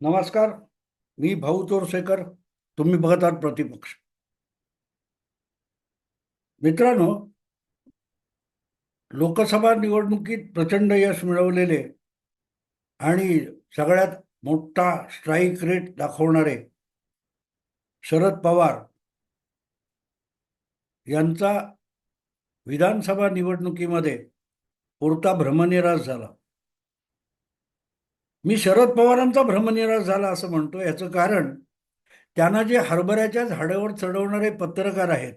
नमस्कार मी भाऊ चोरसेकर तुम्ही बघत आहात प्रतिपक्ष. मित्रांनो लोकसभा निवडणुकीत प्रचंड यश मिळवलेले आणि सगळ्यात मोठा स्ट्राईक रेट दाखवणारे शरद पवार यांचा विधानसभा निवडणुकीमध्ये पुरता भ्रमनिराश झाला. मी शरद पवारांचा भ्रमनिरास झाला असं म्हणतो याचं कारण त्यांना जे हरभऱ्याच्या झाडावर चढवणारे पत्रकार आहेत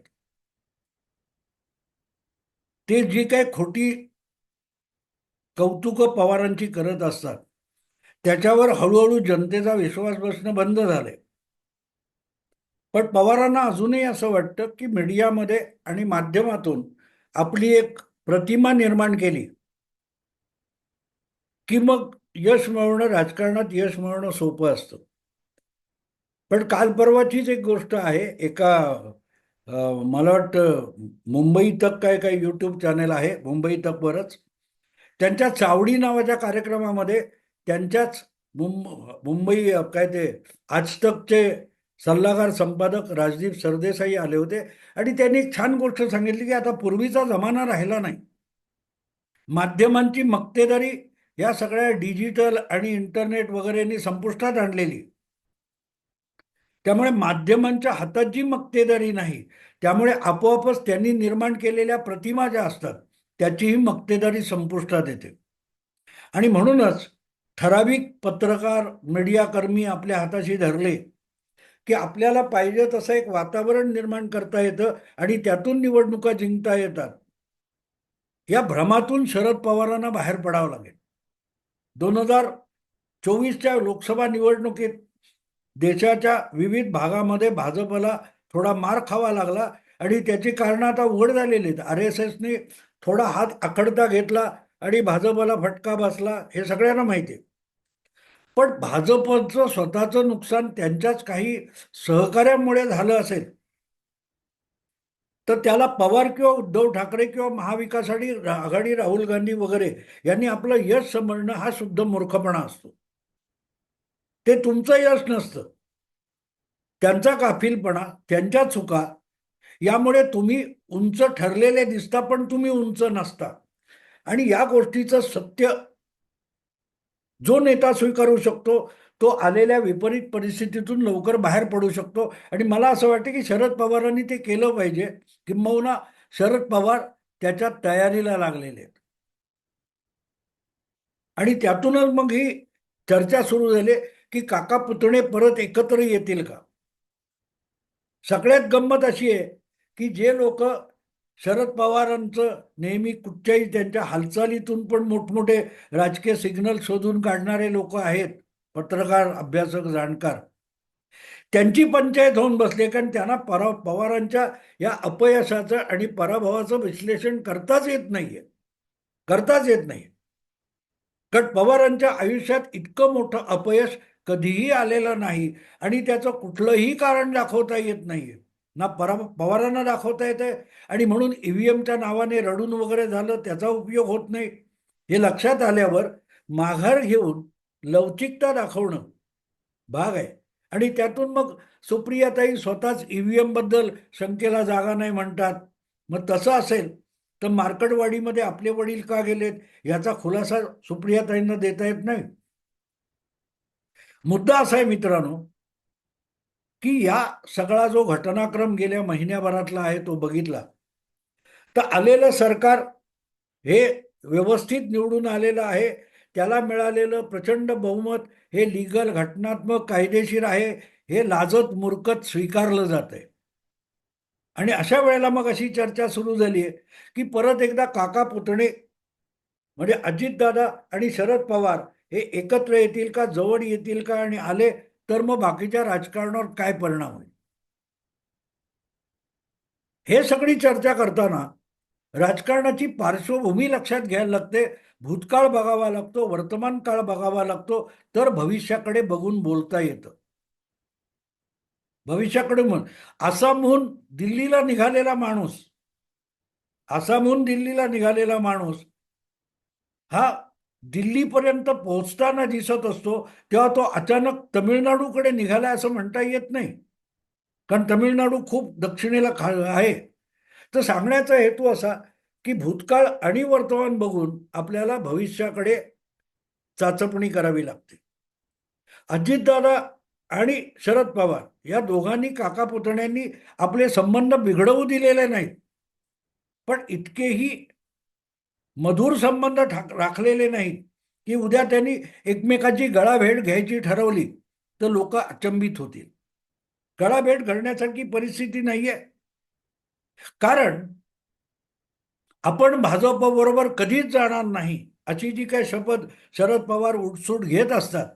ते जी काय खोटी कौतुक पवारांची करत असतात त्याच्यावर हळूहळू जनतेचा विश्वास बसणं बंद झालंय. पण पवारांना अजूनही असं वाटतं की मीडियामध्ये आणि माध्यमातून आपली एक प्रतिमा निर्माण केली की मग यश मिळवणं राजकारणात यश मिळवणं सोपं असतं. पण काल परवाचीच एक गोष्ट आहे एका मला वाटतं मुंबई तक काय काय यूट्यूब चॅनेल आहे मुंबई तकवरच त्यांच्या चावडी नावाच्या कार्यक्रमामध्ये त्यांच्याच मुंब मुंबई काय ते आज तकचे सल्लागार संपादक राजदीप सरदेसाई आले होते आणि त्यांनी एक छान गोष्ट सांगितली की आता पूर्वीचा जमाना राहिला नाही. माध्यमांची मक्तेदारी या सगळ्या डिजिटल आणि इंटरनेट वगैरेनी संपुष्टात आणलेली. त्यामुळे माध्यमांच्या हातात जी मक्तेदारी नाही त्यामुळे आपोआपच त्यांनी निर्माण केलेल्या प्रतिमा ज्या असतात त्याचीही मक्तेदारी संपुष्टात येते. आणि म्हणूनच ठराविक पत्रकार मीडियाकर्मी आपल्या हाताशी धरले की आपल्याला पाहिजे तसं एक वातावरण निर्माण करता येतं आणि त्यातून निवडणुका जिंकता येतात. या भ्रमातून शरद पवारांना बाहेर पडावं लागेल. दोन हजार चोवीसच्या लोकसभा निवडणुकीत देशाच्या विविध भागामध्ये भाजपला थोडा मार खावा लागला आणि त्याची कारणं आता उघड झालेली आहेत. आर एस एसने थोडा हात आखडता घेतला आणि भाजपला फटका बसला हे सगळ्यांना माहिती आहे. पण भाजपचं स्वतःचं नुकसान त्यांच्याच काही सहकार्यामुळे झालं असेल तर त्याला पवार किंवा उद्धव ठाकरे किंवा महाविकास आघाडी आघाडी राहुल गांधी वगैरे यांनी आपलं यश समजणं हा शुद्ध मूर्खपणा असतो. ते तुमचं यश नसतं. त्यांचा काफिलपणा त्यांच्या चुका यामुळे तुम्ही उंच ठरलेले दिसता पण तुम्ही उंच नसता. आणि या गोष्टीचं सत्य जो नेता स्वीकारू शकतो तो आलेल्या विपरीत परिस्थितीतून लवकर बाहेर पडू शकतो. आणि मला असं वाटतं की शरद पवारांनी ते केलं पाहिजे. किंबहुना शरद पवार त्याच्या तयारीला लागलेले आहेत. आणि त्यातूनच मग ही चर्चा सुरू झाली की काका पुतणे परत एकत्र येतील का? सगळ्यात गंमत अशी आहे की जे लोक शरद पवारांचं नेहमी कुठच्याही त्यांच्या हालचालीतून पण मोठमोठे राजकीय सिग्नल शोधून काढणारे लोक आहेत. पत्रकार अभ्यासक जाणकार. त्यांची पंचायत होऊन बसली कारण त्यांना परा पवारांच्या या अपयशाचं आणि पराभवाचं विश्लेषण करताच येत नाहीये. करताच येत नाही कारण पवारांच्या आयुष्यात इतकं मोठं अपयश कधीही आलेलं नाही आणि त्याचं कुठलंही कारण दाखवता येत नाहीये. ना परा पवारांना दाखवता येते आणि म्हणून ईव्हीएमच्या नावाने रडून वगैरे झालं त्याचा उपयोग होत नाही. हे लक्षात आल्यावर माघार घेऊन लवचिकता दाखवणं भाग आहे. आणि त्यातून मग सुप्रियाताई स्वतःच ईव्हीएमबद्दल शंकेला जागा नाही म्हणतात. मग तसं असेल तर मार्कडवाडीमध्ये आपले वडील का गेलेत? याचा खुलासा सुप्रियाताईंना देता येत नाही. मुद्दा असा आहे मित्रांनो की या सगळा जो घटनाक्रम गेल्या महिन्याभरातला आहे तो बघितला. तर आलेलं सरकार हे व्यवस्थित निवडून आलेलं आहे. त्याला मिळालेलं प्रचंड बहुमत हे लिगल घटनात्मक कायदेशीर आहे हे लाजत मुरकत स्वीकारलं जात आहे आणि अशा वेळेला मग अशी चर्चा सुरू झाली आहे की परत एकदा काका पुतणे म्हणजे अजितदादा आणि शरद पवार हे एकत्र येतील का जवळ येतील का आणि आले तर मग बाकीच्या राजकारणावर काय परिणाम होईल? हे सगळी चर्चा करताना राजकारणाची पार्श्वभूमी लक्षात घ्यायला लागते. भूतकाळ बघावा लागतो वर्तमान काळ बघावा लागतो तर भविष्याकडे बघून बोलता येतं. भविष्याकडे म्हण आसामहून दिल्लीला निघालेला माणूस आसामहून दिल्लीला निघालेला माणूस हा दिल्लीपर्यंत पोहोचताना दिसत असतो तेव्हा तो अचानक तमिळनाडूकडे निघाला असं म्हणता येत नाही. कारण तमिळनाडू खूप दक्षिणेला खा आहे. तर सांगण्याचा हेतू असा की भूतकाळ आणि वर्तमान बघून आपल्याला भविष्याकडे चाचपणी करावी लागते. अजितदादा आणि शरद पवार या दोघांनी काका पुतण्यांनी आपले संबंध बिघडवू दिलेले नाहीत. पण इतकेही मधुर संबंध ठाक राखलेले नाहीत की उद्या त्यांनी एकमेकाची गळाभेट घ्यायची ठरवली तर लोक अचंबित होतील. गळाभेट घडण्यासारखी परिस्थिती नाहीये. कारण आपण भाजप बरोबर कधीच जाणार नाही अशी जी काही शपथ शरद पवार उठसूट घेत असतात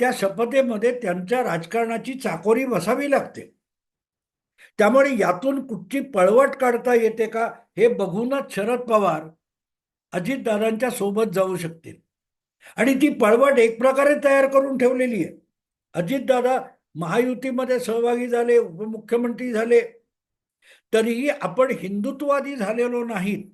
त्या शपथेमध्ये त्यांच्या राजकारणाची चाकोरी बसावी लागते. त्यामुळे यातून कुठची पळवट काढता येते का हे बघूनच शरद पवार अजितदादांच्या सोबत जाऊ शकतील. आणि ती पळवट एक प्रकारे तयार करून ठेवलेली आहे. अजितदादा महायुतीमध्ये सहभागी झाले उपमुख्यमंत्री झाले तरीही आपण हिंदुत्ववादी झालेलो नाहीत.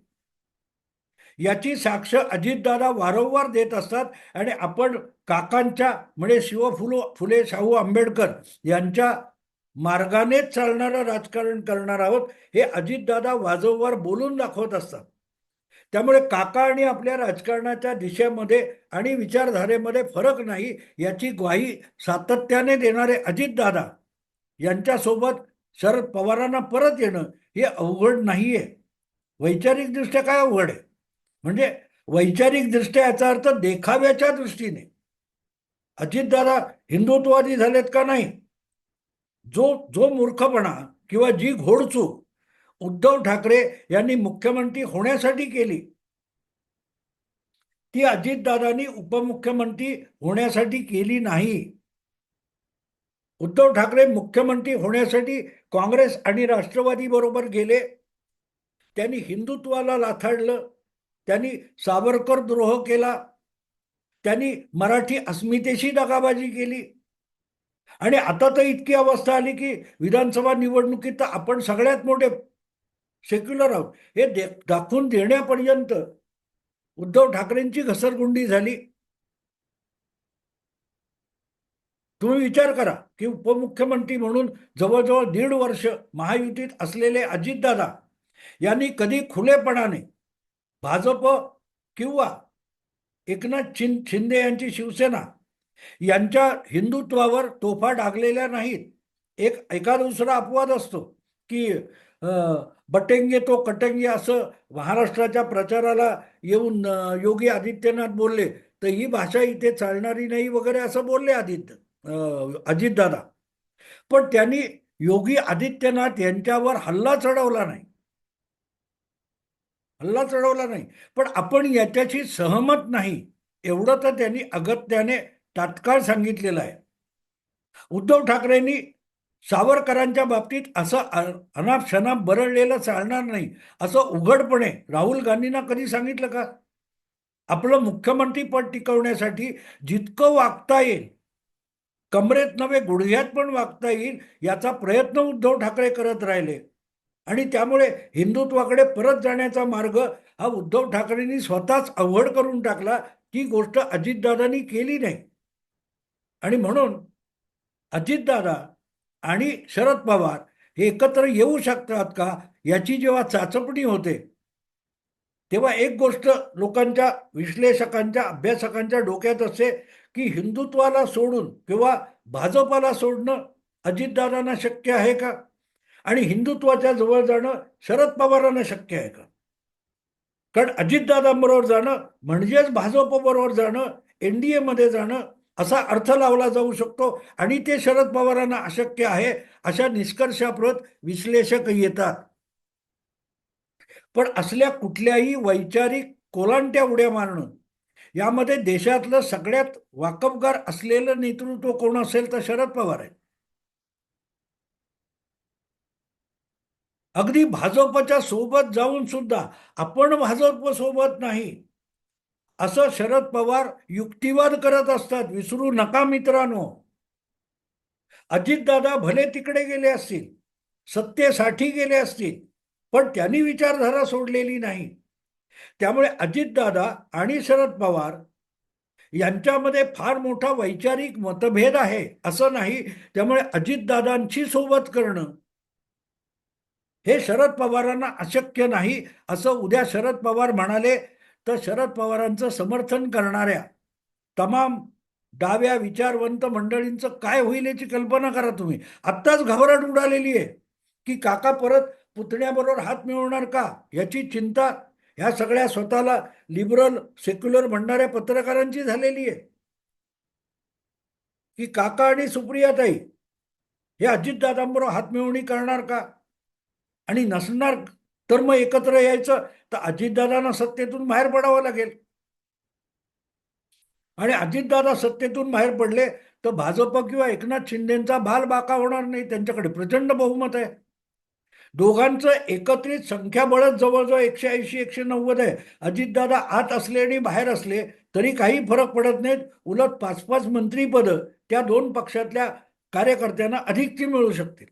याची साक्ष अजितदादा वारंवार देत असतात आणि आपण काकांच्या म्हणजे शिवफुलो फुले शाहू आंबेडकर यांच्या मार्गानेच चालणारं राजकारण करणार आहोत हे अजितदादा वाजववार बोलून दाखवत असतात. त्यामुळे काका आणि आपल्या राजकारणाच्या दिशेमध्ये आणि विचारधारेमध्ये फरक नाही याची ग्वाही सातत्याने देणारे अजितदादा यांच्यासोबत शरद पवारांना परत येणं हे अवघड नाहीये. वैचारिकदृष्ट्या काय अवघड आहे? म्हणजे वैचारिकदृष्ट्या याचा अर्थ देखाव्याच्या दृष्टीने. अजितदादा हिंदुत्ववादी झालेत का नाही? जो जो मूर्खपणा किंवा जी घोडचूक उद्धव ठाकरे यांनी मुख्यमंत्री होण्यासाठी केली ती अजितदादांनी उपमुख्यमंत्री होण्यासाठी केली नाही. उद्धव ठाकरे मुख्यमंत्री होण्यासाठी काँग्रेस आणि राष्ट्रवादी बरोबर गेले. त्यांनी हिंदुत्वाला लाथाडलं. त्यांनी सावरकर द्रोह केला. त्यांनी मराठी अस्मितेशी दगाबाजी केली. आणि आता तर इतकी अवस्था आली की विधानसभा निवडणुकीत तर आपण सगळ्यात मोठे सेक्युलर आहोत. हे दे दाखवून देण्यापर्यंत उद्धव ठाकरेंची घसरगुंडी झाली. तुम्ही विचार करा की उपमुख्यमंत्री म्हणून जवळजवळ दीड वर्ष महायुतीत असलेले अजितदादा यांनी कधी खुलेपणाने भाजप किंवा एकनाथ छिन शिंदे यांची शिवसेना यांच्या हिंदुत्वावर तोफा डागलेल्या नाहीत. एक एका दुसरा अपवाद असतो की बटेंगे तो कटेंगे असं महाराष्ट्राच्या प्रचाराला येऊन योगी आदित्यनाथ बोलले तर ही भाषा इथे चालणारी नाही वगैरे असं बोलले आदित्य. अजितदादा. पण त्यांनी योगी आदित्यनाथ यांच्यावर हल्ला चढवला नाही. हल्ला चढवला नाही. पण आपण याच्याशी सहमत नाही एवढं तर त्यांनी अगत्याने तात्काळ सांगितलेलं आहे. उद्धव ठाकरेंनी सावरकरांच्या बाबतीत असं अनाप शनाप बरळलेलं चालणार नाही असं उघडपणे राहुल गांधींना कधी सांगितलं का? आपलं मुख्यमंत्रीपद टिकवण्यासाठी जितकं वागता येईल कमरेत नव्हे गुडघ्यात पण वागता येईल याचा प्रयत्न उद्धव ठाकरे करत राहिले. आणि त्यामुळे हिंदुत्वाकडे परत जाण्याचा मार्ग हा उद्धव ठाकरेंनी स्वतःच अवघड करून टाकला. ती गोष्ट अजितदादांनी केली नाही. आणि म्हणून अजितदादा आणि शरद पवार हे एकत्र येऊ शकतात का याची जेव्हा चाचपणी होते तेव्हा एक गोष्ट लोकांच्या विश्लेषकांच्या अभ्यासकांच्या डोक्यात असते. की हिंदुत्वाला सोडून किंवा भाजपाला सोडणं अजितदादांना शक्य आहे का? आणि हिंदुत्वाच्या जवळ जाणं शरद पवारांना शक्य आहे का? कारण अजितदादांबरोबर जाणं म्हणजेच भाजपबरोबर जाणं एन डी एमध्ये जाणं असा अर्थ लावला जाऊ शकतो आणि ते शरद पवारांना अशक्य आहे अशा निष्कर्षाप्रत विश्लेषक येतात. पण असल्या कुठल्याही वैचारिक कोलांट्या उड्या मारणं यामध्ये देशातलं सगळ्यात वाकबगार असलेलं नेतृत्व कोण असेल तर शरद पवार आहे. अगदी भाजपच्या सोबत जाऊन सुद्धा आपण भाजप सोबत नाही. असं शरद पवार युक्तिवाद करत असतात विसरू नका मित्रांनो. अजितदादा भले तिकडे गेले असतील सत्तेसाठी गेले असतील पण त्यांनी विचारधारा सोडलेली नाही. त्यामुळे अजितदादा आणि शरद पवार यांच्यामध्ये फार मोठा वैचारिक मतभेद आहे असं नाही. त्यामुळे अजितदादांची सोबत करणं हे शरद पवारांना अशक्य नाही असं उद्या शरद पवार म्हणाले तर शरद पवारांचं समर्थन करणाऱ्या तमाम डाव्या विचारवंत मंडळींचं काय होईल याची कल्पना करा तुम्ही. आत्ताच घबराट उडालेली आहे की काका परत पुतण्याबरोबर हात मिळवणार का याची चिंता ह्या सगळ्या स्वतःला लिबरल सेक्युलर म्हणणाऱ्या पत्रकारांची झालेली आहे. की काका आणि सुप्रियाताई हे अजितदादांबरोबर हातमिळवणी करणार का? आणि नसणार तर मग एकत्र यायचं तर अजितदादांना सत्तेतून बाहेर पडावं लागेल. आणि अजितदादा सत्तेतून बाहेर पडले तर भाजप किंवा एकनाथ शिंदेचा भाल बाका होणार नाही. त्यांच्याकडे प्रचंड बहुमत आहे. दोघांचं एकत्रित संख्याबळच जवळजवळ एकशे ऐंशी एकशे नव्वद आहे. अजितदादा आत असले आणि बाहेर असले तरी काही फरक पडत नाहीत. उलट पाच पाच मंत्रीपदं त्या दोन पक्षातल्या कार्यकर्त्यांना अधिकची मिळू शकतील.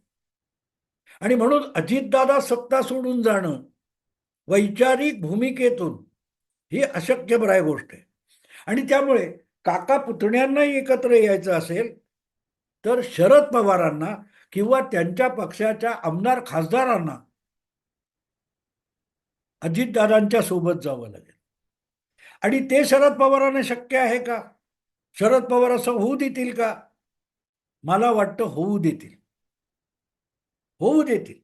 आणि म्हणून अजितदादा सत्ता सोडून जाणं वैचारिक भूमिकेतून ही अशक्यप्राय गोष्ट आहे. आणि त्यामुळे काका पुतण्यांनाही एकत्र यायचं असेल तर शरद पवारांना किंवा त्यांच्या पक्षाच्या आमदार खासदारांना अजितदादांच्या सोबत जावं लागेल. आणि ते शरद पवारांना शक्य आहे का? शरद पवार असं होऊ देतील का? मला वाटतं होऊ देतील. होऊ देतील.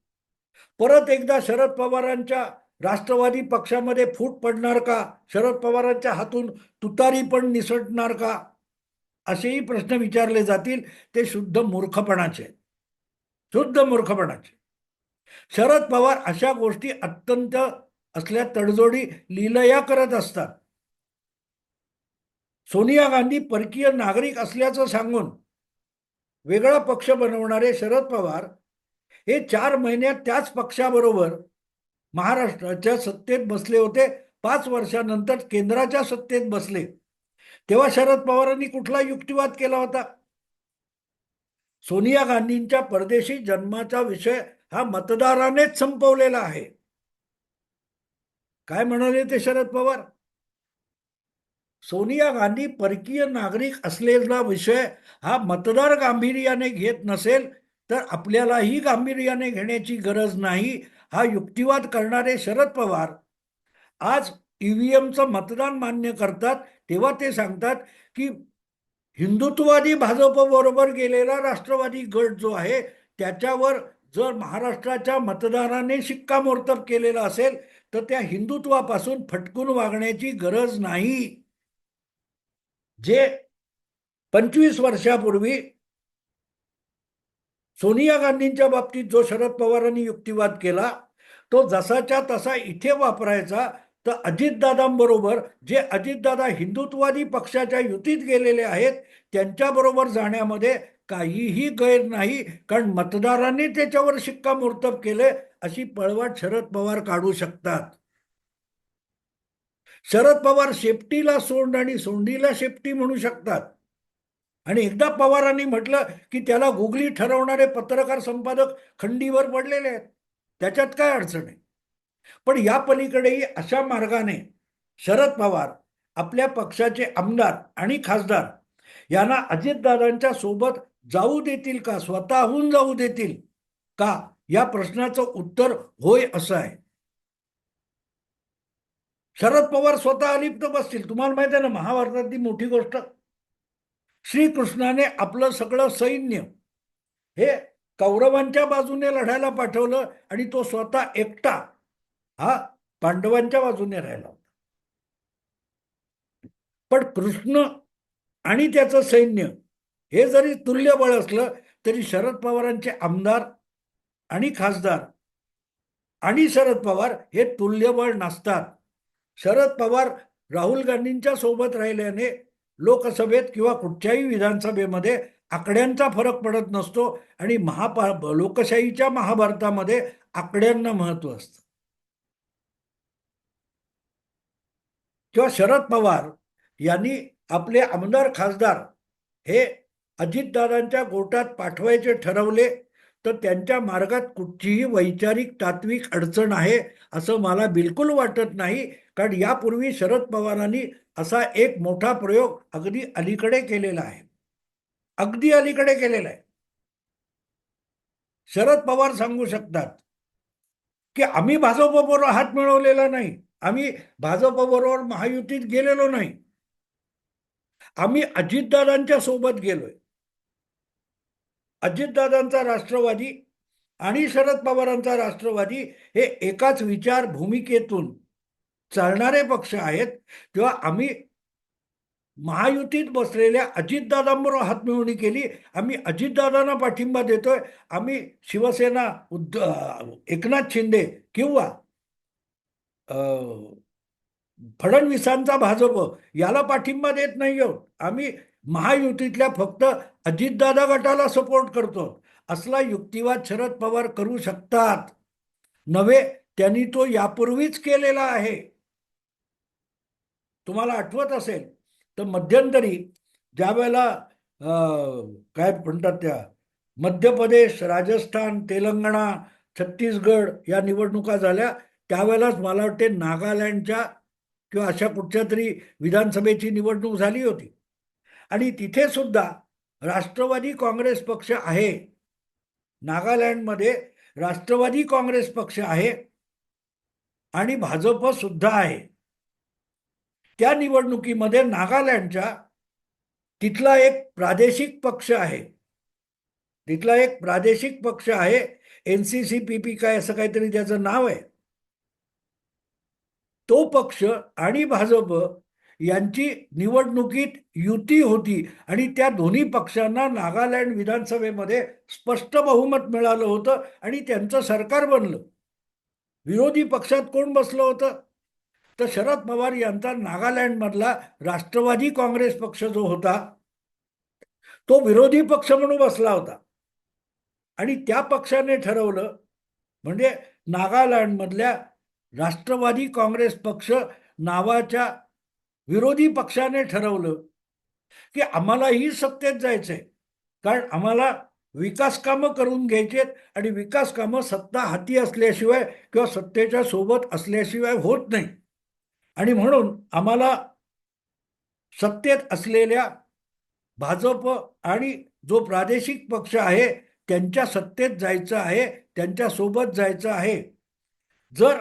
परत एकदा शरद पवारांच्या राष्ट्रवादी पक्षामध्ये फूट पडणार का? शरद पवारांच्या हातून तुतारी पण निसटणार का? असेही प्रश्न विचारले जातील. ते शुद्ध मूर्खपणाचे आहेत. शुद्ध मूर्खपणाचे. शरद पवार अशा गोष्टी अत्यंत असल्या तडजोडी लिलया करत असतात. सोनिया गांधी परकीय नागरिक असल्याचं सांगून वेगळा पक्ष बनवणारे शरद पवार हे चार महिन्यात त्याच पक्षाबरोबर महाराष्ट्राच्या सत्तेत बसले होते. पाच वर्षानंतर केंद्राच्या सत्तेत बसले. तेव्हा शरद पवारांनी कुठला युक्तिवाद केला होता? सोनिया गांधींच्या परदेशी जन्माचा विषय हा मतदारानेच संपवलेला आहे. काय म्हणाले ते शरद पवार? सोनिया गांधी परकीय नागरिक असलेला विषय हा मतदार गांभीर्याने घेत नसेल तर आपल्यालाही गांभीर्याने घेण्याची गरज नाही हा युक्तिवाद करणारे शरद पवार. आज ईव्हीएमचं मतदान मान्य करतात तेव्हा ते सांगतात की हिंदुत्ववादी भाजप बरोबर गेलेला राष्ट्रवादी गट जो आहे त्याच्यावर जर महाराष्ट्राच्या मतदाराने शिक्कामोर्तब केलेला असेल तर त्या हिंदुत्वापासून फटकून वागण्याची गरज नाही. जे पंचवीस वर्षापूर्वी सोनिया गांधींच्या बाबतीत जो शरद पवारांनी युक्तिवाद केला तो जसाच्या तसा इथे वापरायचा तर अजितदादांबरोबर जे अजितदादा हिंदुत्ववादी पक्षाच्या युतीत गेलेले आहेत त्यांच्याबरोबर जाण्यामध्ये काहीही गैर नाही कारण मतदारांनी त्याच्यावर शिक्कामोर्तब केले अशी पळवाट शरद पवार काढू शकतात. शरद पवार शेपटीला सोंड आणि सोंडीला शेपटी म्हणू शकतात. आणि एकदा पवारांनी म्हटलं की त्याला गुगली ठरवणारे पत्रकार संपादक खंडीवर पडलेले आहेत. त्याच्यात काय अडचण आहे? पण या पलीकडेही अशा मार्गाने शरद पवार आपल्या पक्षाचे आमदार आणि खासदार यांना अजितदादांच्या सोबत जाऊ देतील का स्वतःहून जाऊ देतील का या प्रश्नाचं उत्तर होय असं आहे. शरद पवार स्वतः अलिप्त बसतील. तुम्हाला माहिती आहे ना महाभारतातली मोठी गोष्ट? श्रीकृष्णाने आपलं सगळं सैन्य हे कौरवांच्या बाजूने लढायला पाठवलं आणि तो स्वतः एकटा हा पांडवांच्या बाजूने राहिला होता. पण कृष्ण आणि त्याचं सैन्य हे जरी तुल्यबळ असलं तरी शरद पवारांचे आमदार आणि खासदार आणि शरद पवार हे तुल्यबळ नसतात. शरद पवार राहुल गांधींच्या सोबत राहिल्याने लोकसभेत किंवा कुठच्याही विधानसभेमध्ये आकड्यांचा फरक पडत नसतो आणि महापा लोकशाहीच्या महाभारतामध्ये आकड्यांना महत्त्व असतं. किंवा शरद पवार यांनी आपले आमदार खासदार हे अजितदादांच्या गोटात पाठवायचे ठरवले तर त्यांच्या मार्गात कुठचीही वैचारिक तात्विक अडचण आहे असं मला बिलकुल वाटत नाही. कारण यापूर्वी शरद पवारांनी असा एक मोठा प्रयोग अगदी अलीकडे केलेला आहे. अगदी अलीकडे केलेला आहे. शरद पवार सांगू शकतात की आम्ही भाजपबरोबर हात मिळवलेला नाही. आम्ही भाजपबरोबर महायुतीत गेलेलो नाही. आम्ही अजितदादांच्या सोबत गेलोय. अजितदादांचा राष्ट्रवादी आणि शरद पवारांचा राष्ट्रवादी हे एकाच विचार भूमिकेतून चालणारे पक्ष आहेत तेव्हा आम्ही महायुतीत बसलेल्या अजितदादांबरोबर हातमिळवणी केली आम्ही अजितदादांना पाठिंबा देतोय आम्ही शिवसेना उद्ध एकनाथ शिंदे किंवा फडणवीसांचा भाजप याला पाठिंबा देत नाही आहोत आम्ही महायुतीतल्या फक्त अजितदादा गटाला सपोर्ट करतो. असला युक्तिवाद शरद पवार करू शकतात. नव्हे त्यांनी तो यापूर्वीच केलेला आहे. तुम्हाला आठवत असेल तर मध्यंतरी ज्या वेळेला काय म्हणतात त्या मध्य प्रदेश राजस्थान तेलंगणा छत्तीसगड या निवडणुका झाल्या त्यावेळेलाच मला वाटते नागालँडच्या किंवा अशा कुठच्या तरी विधानसभेची निवडणूक झाली होती. आणि तिथे सुद्धा राष्ट्रवादी काँग्रेस पक्ष आहे. नागालँडमध्ये राष्ट्रवादी काँग्रेस पक्ष आहे. आणि भाजप सुद्धा आहे. त्या निवडणुकीमध्ये नागालँडच्या तिथला एक प्रादेशिक पक्ष आहे. तिथला एक प्रादेशिक पक्ष आहे. N C C P P काय असं काहीतरी त्याचं नाव आहे. तो पक्ष आणि भाजप यांची निवडणुकीत युती होती आणि त्या दोन्ही पक्षांना नागालँड विधानसभेमध्ये स्पष्ट बहुमत मिळालं होतं आणि त्यांचं सरकार बनलं. विरोधी पक्षात कोण बसलं होतं? तर शरद पवार यांचा नागालँडमधला राष्ट्रवादी काँग्रेस पक्ष जो होता तो विरोधी पक्ष म्हणून बसला होता. आणि त्या पक्षाने ठरवलं म्हणजे नागालँडमधल्या राष्ट्रवादी काँग्रेस पक्ष नावाच्या विरोधी पक्षाने ठरवलं की आम्हालाही सत्तेत जायचंय. कारण आम्हाला विकास कामं करून घ्यायचेत आणि विकास कामं सत्ता हाती असल्याशिवाय किंवा सत्तेच्या सोबत असल्याशिवाय होत नाही. आणि म्हणून आम्हाला सत्तेत असलेल्या भाजप आणि जो प्रादेशिक पक्ष आहे त्यांच्या सत्तेत जायचं आहे त्यांच्यासोबत जायचं आहे. जर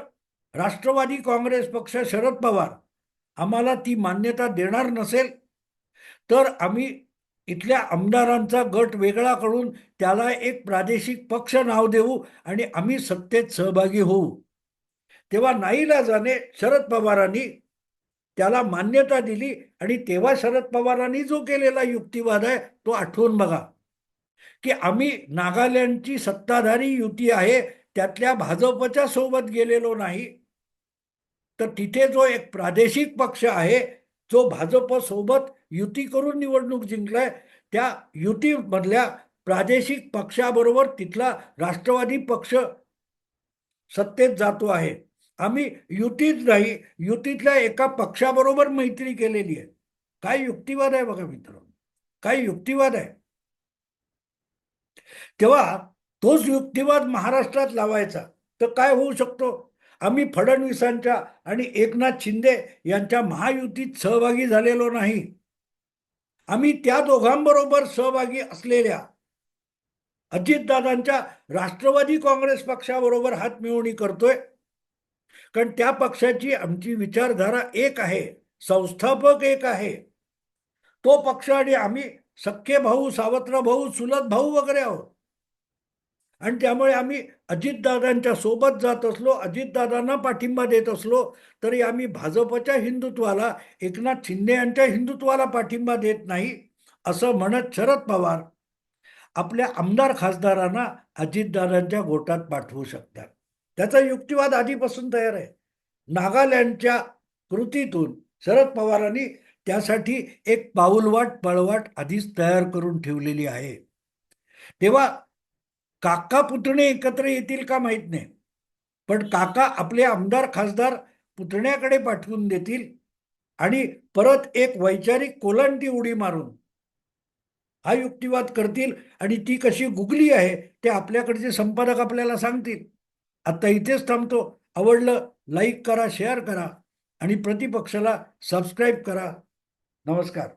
राष्ट्रवादी काँग्रेस पक्ष शरद पवार आम्हाला ती मान्यता देणार नसेल तर आम्ही इथल्या आमदारांचा गट वेगळा करून त्याला एक प्रादेशिक पक्ष नाव देऊ आणि आम्ही सत्तेत सहभागी होऊ. तेव्हा नाईलाजाने शरद पवारांनी त्याला मान्यता दिली आणि तेव्हा शरद पवारांनी जो केलेला युक्तिवाद आहे तो आठवून बघा की आम्ही नागालँडची सत्ताधारी युती आहे त्यातल्या भाजपच्या सोबत गेलेलो नाही तर तिथे जो एक प्रादेशिक पक्ष आहे जो भाजपसोबत युती करून निवडणूक जिंकलाय त्या युतीमधल्या प्रादेशिक पक्षाबरोबर तिथला राष्ट्रवादी पक्ष सत्तेत जातो आहे. आम्ही युतीत नाही युतीतल्या एका पक्षाबरोबर मैत्री केलेली आहे. काय युक्तिवाद आहे बघा मित्रांनो. काय युक्तिवाद आहे. तेव्हा तोच युक्तिवाद महाराष्ट्रात लावायचा. तर काय होऊ शकतो? आम्ही फडणवीसांच्या आणि एकनाथ शिंदे यांच्या महायुतीत सहभागी झालेलो नाही. आम्ही त्या दोघांबरोबर सहभागी असलेल्या अजितदादांच्या राष्ट्रवादी काँग्रेस पक्षाबरोबर हातमिळवणी करतोय. कारण त्या पक्षाची आमची विचारधारा एक आहे संस्थापक एक आहे. तो पक्ष आणि आम्ही सख्खे भाऊ सावत्र भाऊ चुलत भाऊ वगैरे आहोत. आणि त्यामुळे आम्ही अजितदादांच्या सोबत जात असलो अजितदादांना पाठिंबा देत असलो तरी आम्ही भाजपच्या हिंदुत्वाला एकनाथ शिंदे यांच्या हिंदुत्वाला पाठिंबा देत नाही असं म्हणत शरद पवार आपल्या आमदार खासदारांना अजितदादांच्या गोटात पाठवू शकतात. त्याचा युक्तिवाद आधीपासून तयार आहे. नागालँडच्या कृतीतून शरद पवारांनी त्यासाठी एक पाऊलवाट पळवाट आधीच तयार करून ठेवलेली आहे. तेव्हा काका पुतणे एकत्र येतील का माहीत नाही. पण काका आपले आमदार खासदार पुतण्याकडे पाठवून देतील आणि परत एक वैचारिक कोलांटी उडी मारून हा युक्तिवाद करतील आणि ती कशी गुगली आहे ते आपल्याकडचे संपादक आपल्याला सांगतील. आता इथेच थांबतो. आवडलं लाईक करा शेअर करा आणि प्रतिपक्षाला सबस्क्राईब करा. नमस्कार.